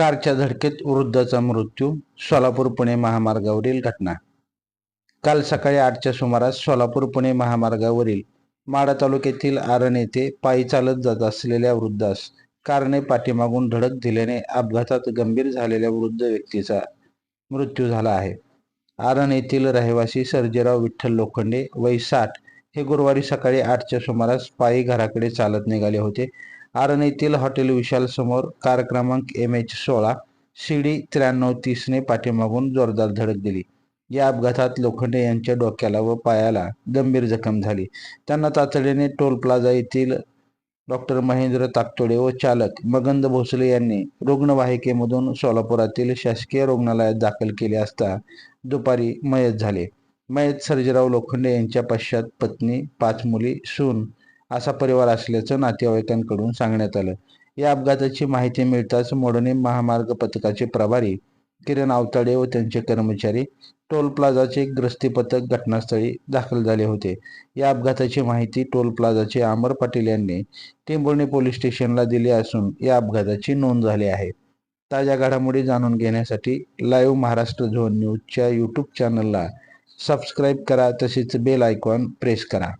कारच्या धडकेत वृद्धाचा मृत्यू सोलापूर पुणे महामार्गावरील घटना. काल सकाळी आठच्या सुमारास सोलापूर पुणे महामार्गावरील माडा तालुक्यातील आरण येथे पायी चालत जात असलेल्या वृद्धास कारने पाठीमागून धडक दिल्याने अपघातात गंभीर झालेल्या वृद्ध व्यक्तीचा मृत्यू झाला आहे. आरण येथील रहिवासी सर्जेराव विठ्ठल लोखंडे वय साठ हे गुरुवारी सकाळी आठच्या सुमारास पायी घराकडे चालत निघाले होते. आरणीतील हॉटेल विशाल समोर कार क्रमांक एम एच सोळा डी त्र्याण्णव तीसने पाठीमागून जोरदार धडक दिली. या अपघातात लोखंडे यांच्या डोक्याला व पायाला गंभीर जखम झाली. त्यांना तातडीने टोल प्लाझा येथील डॉक्टर महेंद्र ताकतोडे व चालक मगंद भोसले यांनी रुग्णवाहिकेमधून सोलापुरातील शासकीय रुग्णालयात दाखल केले असता दुपारी मयत झाले. मयत सर्जेराव लोखंडे यांच्या पश्चात पत्नी पाच मुली सून असा परिवार असल्याचं नातेवाईकांकडून सांगण्यात आलं. या अपघाताची माहिती मिळताच मोडणे महामार्ग पथकाचे प्रभारी किरण आवताडे व त्यांचे कर्मचारी टोल प्लाझाचे ग्रस्ती पथक घटनास्थळी दाखल झाले होते. या अपघाताची माहिती टोल प्लाझाचे अमर पाटील यांनी टेंभुर्णी पोलीस स्टेशनला दिली असून या अपघाताची नोंद झाली आहे. ताज्या घडामोडी जाणून घेण्यासाठी लाईव्ह महाराष्ट्र झोन न्यूजच्या यूट्यूब चॅनलला सबस्क्राईब करा तसेच बेल आयकॉन प्रेस करा.